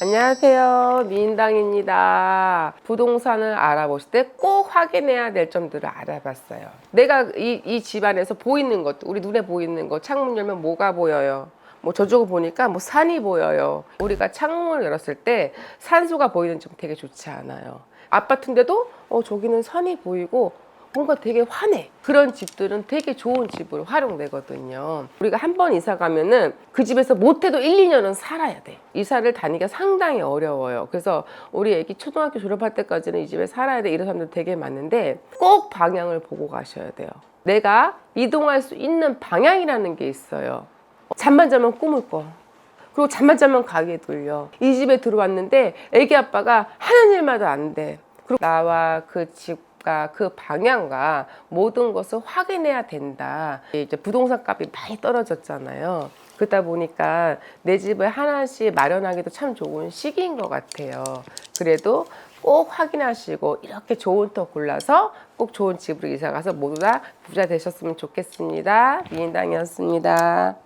안녕하세요. 미인당입니다. 부동산을 알아보실 때 꼭 확인해야 될 점들을 알아봤어요. 내가 이, 이 집안에서 보이는 것도, 우리 눈에 보이는 거, 창문 열면 뭐가 보여요? 뭐 저쪽을 보니까 뭐 산이 보여요. 우리가 창문을 열었을 때 산소가 보이는 집 되게 좋지 않아요. 아파트인데도 어, 저기는 산이 보이고 뭔가 되게 환해. 그런 집들은 되게 좋은 집으로 활용되거든요. 우리가 한 번 이사 가면은 그 집에서 못해도 1, 2년은 살아야 돼. 이사를 다니기가 상당히 어려워요. 그래서 우리 애기 초등학교 졸업할 때까지는 이 집에 살아야 돼. 이런 사람들 되게 많은데 꼭 방향을 보고 가셔야 돼요. 내가 이동할 수 있는 방향이라는 게 있어요. 잠만 자면 꿈을 꿔. 그리고 잠만 자면 가게 돌려. 이 집에 들어왔는데 애기 아빠가 하는 일마다 안 돼. 그리고 나와 그 집 과 그 방향과 모든 것을 확인해야 된다. 이제 부동산 값이 많이 떨어졌잖아요. 그러다 보니까 내 집을 하나씩 마련하기도 참 좋은 시기인 것 같아요. 그래도 꼭 확인하시고 이렇게 좋은 터 골라서 꼭 좋은 집으로 이사 가서 모두 다 부자 되셨으면 좋겠습니다. 미인당이었습니다.